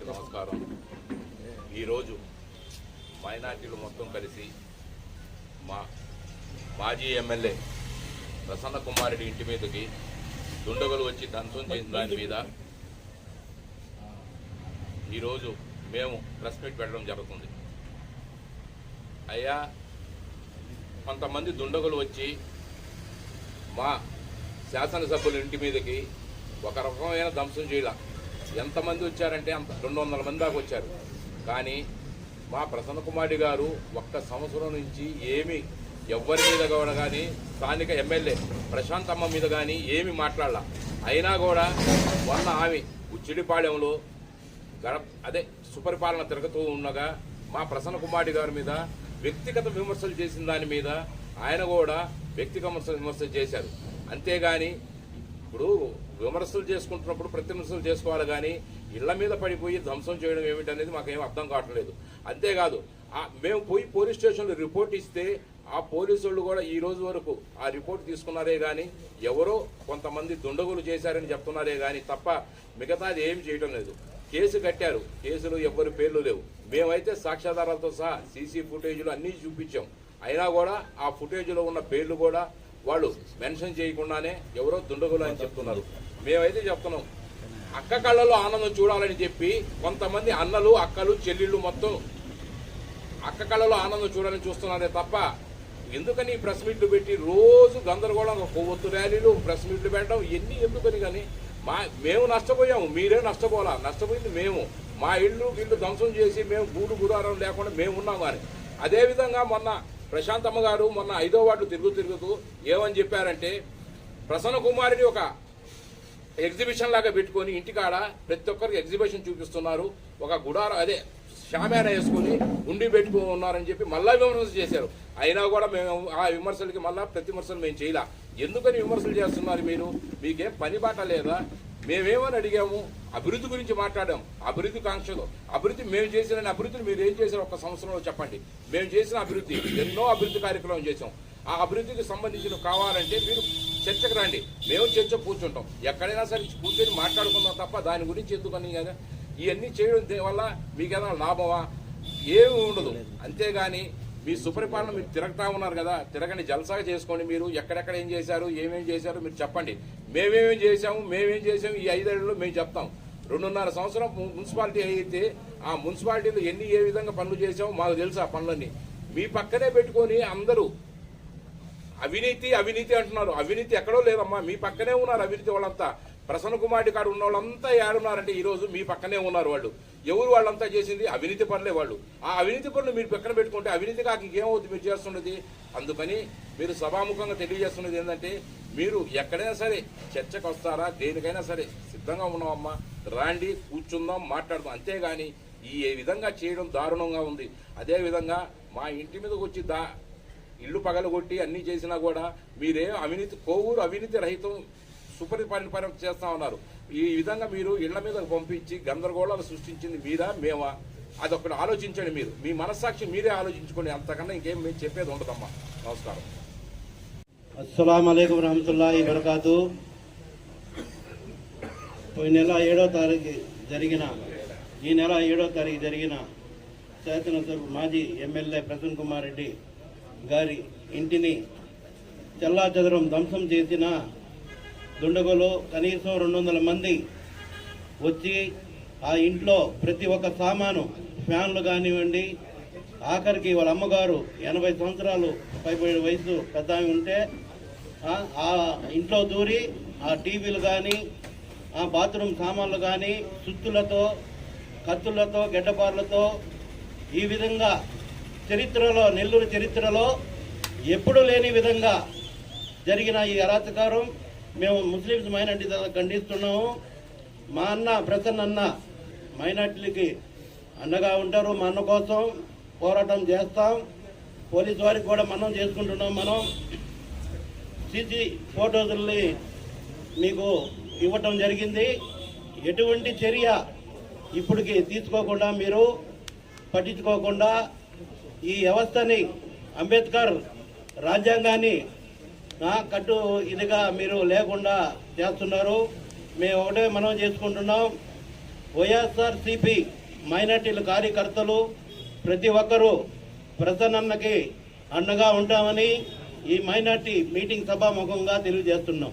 అందరికీ నమస్కారం. ఈరోజు మైనార్టీలు మొత్తం కలిసి మా మాజీ ఎమ్మెల్యే ప్రసన్న కుమారుడి ఇంటి మీదకి దుండగులు వచ్చి ధ్వంసం చేసిన దాని మీద ఈరోజు మేము ప్రెస్ మీట్ పెట్టడం జరుగుతుంది. అయ్యా కొంతమంది దుండగులు వచ్చి మా శాసనసభ్యుల ఇంటి మీదకి ఒక రకమైన ధ్వంసం చేయాలి. ఎంతమంది వచ్చారంటే అంత రెండు వందల మంది దాకా వచ్చారు. కానీ మా ప్రసన్న కుమారి గారు ఒక్క సంవత్సరం నుంచి ఏమి ఎవ్వరి మీద కూడా కానీ స్థానిక ఎమ్మెల్యే ప్రశాంత్ అమ్మ మీద కానీ ఏమి మాట్లాడాల. అయినా కూడా మొన్న ఆమె ఉచ్చిడిపాళెంలో గడప అదే సుపరిపాలన తిరగతూ ఉండగా మా ప్రసన్న కుమారి గారి మీద వ్యక్తిగత విమర్శలు చేసిన దాని మీద ఆయన కూడా వ్యక్తిగత విమర్శలు చేశారు. అంతేగాని ఇప్పుడు విమర్శలు చేసుకుంటున్నప్పుడు ప్రతిమర్శలు చేసుకోవాలి కానీ ఇళ్ళ మీద పడిపోయి ధ్వంసం చేయడం ఏమిటనేది మాకేం అర్థం కావట్లేదు. అంతేకాదు మేము పోయి పోలీస్ స్టేషన్లో రిపోర్ట్ ఇస్తే ఆ పోలీసు వాళ్ళు కూడా ఈ రోజు వరకు ఆ రిపోర్ట్ తీసుకున్నారే కానీ ఎవరో కొంతమంది దుండగులు చేశారని చెప్తున్నారే కానీ తప్ప మిగతాది ఏం చేయటం లేదు. కేసు కట్టారు కేసులో ఎవరి పేర్లు లేవు. మేమైతే సాక్ష్యాధారాలతో సహా సీసీ ఫుటేజ్లు అన్నీ చూపించాం. అయినా కూడా ఆ ఫుటేజ్లో ఉన్న పేర్లు కూడా వాళ్ళు మెన్షన్ చేయకుండానే ఎవరో దుండగులు అని చెప్తున్నారు. మేమైతే చెప్తున్నాం. అక్క కళ్ళలో ఆనందం చూడాలని చెప్పి కొంతమంది అన్నలు అక్కలు చెల్లెళ్ళు మొత్తం అక్క కళ్ళలో ఆనందం చూడాలని చూస్తున్నారే తప్ప ఎందుకని ఈ ప్రెస్ మీట్లు పెట్టి రోజు గందరగోళం కొవ్వొత్తు ర్యాలీలు ప్రెస్ మీట్లు పెట్టడం ఇవన్నీ ఎందుకని కానీ మా మేము నష్టపోయాము మీరే నష్టపోలా నష్టపోయింది మేము. మా ఇల్లు ఇల్లు ధ్వంసం చేసి మేము గూడు గుడారం లేకుండా మేము ఉన్నాం కానీ. అదేవిధంగా మొన్న ప్రశాంతమ్మ గారు మొన్న ఐదో వార్డు తిరుగు తిరుగుతూ ఏమని చెప్పారంటే ప్రసన్న కుమారిని ఒక ఎగ్జిబిషన్ లాగా పెట్టుకొని ఇంటికాడ ప్రతి ఒక్కరికి ఎగ్జిబిషన్ చూపిస్తున్నారు. ఒక గుడారం అదే షామేన వేసుకొని ఉండి పెట్టుకుని ఉన్నారని చెప్పి మళ్ళా విమర్శలు చేశారు. అయినా కూడా మేము ఆ విమర్శలకి మళ్ళా ప్రతి విమర్శలు మేము చేయలే. ఎందుకని విమర్శలు చేస్తున్నారు మీరు? మీకేం పని బాట లేదా? మేమేమని అడిగాము? అభివృద్ధి గురించి మాట్లాడాము అభివృద్ధి కాంక్షలు. అభివృద్ధి మేము చేసిన అభివృద్ధిని మీరు ఏం చేశారు? ఒక సంవత్సరంలో చెప్పండి. మేము చేసిన అభివృద్ధి. ఎన్నో అభివృద్ధి కార్యక్రమం చేసాం ఆ అభివృద్ధికి సంబంధించిన కావాలంటే మీరు చర్చకు రండి. మేము చర్చ కూర్చుంటాం. ఎక్కడైనా సరే కూర్చొని మాట్లాడుకుందాం తప్ప దాని గురించి ఎందుకని కదా ఇవన్నీ చేయడం వల్ల మీకు ఏదైనా లాభమా? ఏమి ఉండదు. అంతేగాని మీ సుపరిపాలన మీరు తిరగతా ఉన్నారు కదా. తిరగని జలసాగా చేసుకోండి మీరు. ఎక్కడెక్కడ ఏం చేశారు ఏమేమి చేశారు మీరు చెప్పండి. మేమేమేం చేశాము మేమేం చేసాము ఈ ఐదేళ్ళలో మేము చెప్తాం. రెండున్నర సంవత్సరం మున్సిపాలిటీ అయితే ఆ మున్సిపాలిటీలో ఎన్ని ఏ విధంగా పనులు చేసామో మాకు తెలుసు ఆ పనులన్నీ. మీ పక్కనే పెట్టుకొని అందరూ అవినీతి అవినీతి అంటున్నారు. అవినీతి ఎక్కడో లేదమ్మా. మీ పక్కనే ఉన్నారు అవినీతి వాళ్ళంతా. ప్రసన్న కుమార్డి కాడు ఉన్న వాళ్ళంతా ఏడున్నారంటే ఈరోజు మీ పక్కనే ఉన్నారు వాళ్ళు. ఎవరు వాళ్ళంతా చేసింది? అవినీతి పనులే వాళ్ళు. ఆ అవినీతి పనులు మీరు పక్కన పెట్టుకుంటే అవినీతి కాక ఇంకేమవుతుంది మీరు చేస్తున్నది అందుకని మీరు సభాముఖంగా తెలియజేస్తున్నది ఏంటంటే మీరు ఎక్కడైనా సరే చర్చకు వస్తారా దేనికైనా సరే సిద్ధంగా ఉన్నామమ్మా రాండి కూర్చుందాం మాట్లాడదాం. అంతేగాని ఈ విధంగా చేయడం దారుణంగా ఉంది. అదేవిధంగా మా ఇంటి మీదకి వచ్చి దా ఇల్లు పగలగొట్టి అన్నీ చేసినా కూడా మీరేం అవినీతి కోవూరు అవినీతి రహితం సుపరిపాలన చేస్తా ఉన్నారు. ఈ విధంగా మీరు ఇళ్ళ మీద పంపించి గందరగోళాలు సృష్టించింది మీరా మేమా? ఒకటి ఆలోచించండి మీరు. మీ మనస్సాక్షి మీరే ఆలోచించుకోండి. అంతకన్నా ఇంకేం మేము చెప్పేది ఉండదమ్మా. నమస్కారం. అస్సలం అయికం రహమతుల్లాహి బరకాతు పోయిన నెల ఏడో తారీఖు జరిగిన ఈ నెల ఏడో తారీఖు జరిగిన శాసనసభ మాజీ ఎమ్మెల్యే ప్రసన్న కుమార్ రెడ్డి గారి ఇంటిని చెల్లాచెదరం ధ్వంసం చేసిన దుండగులు కనీసం రెండు వందల మంది వచ్చి ఆ ఇంట్లో ప్రతి ఒక్క సామాను ఫ్యాన్లు కానివ్వండి ఆఖరికి వాళ్ళ అమ్మగారు ఎనభై సంవత్సరాలు పైపడి వయసు పెద్ద ఉంటే ఆ ఆ ఇంట్లో దూరి ఆ టీవీలు కానీ ఆ బాత్రూమ్ సామాన్లు కానీ సుత్తులతో కత్తులతో గడ్డపార్లతో ఈ విధంగా చరిత్రలో నెల్లూరు చరిత్రలో ఎప్పుడూ లేని విధంగా జరిగిన ఈ అరాచకారం. మేము ముస్లిమ్స్ మైనార్టీ ఖండిస్తున్నాము. మా అన్న ప్రసన్న అన్న మైనార్టీలకి అండగా ఉంటారు. మా అన్న కోసం పోరాటం చేస్తాం. పోలీస్ వారికి కూడా మనం చేసుకుంటున్నాం మనం. సీసీ ఫోటోస్ని మీకు ఇవ్వటం జరిగింది. ఎటువంటి చర్య ఇప్పటికి తీసుకోకుండా మీరు పట్టించుకోకుండా ఈ వ్యవస్థని అంబేద్కర్ రాజ్యాంగాన్ని కట్టు ఇదిగా మీరు లేకుండా చేస్తున్నారు. మేము ఒకటే మనం చేసుకుంటున్నాం. వైఎస్ఆర్ సిపి మైనార్టీల కార్యకర్తలు ప్రతి ఒక్కరూ ప్రసన్నకి అండగా ఉంటామని ఈ మైనార్టీ మీటింగ్ సభాముఖంగా తెలియజేస్తున్నాం.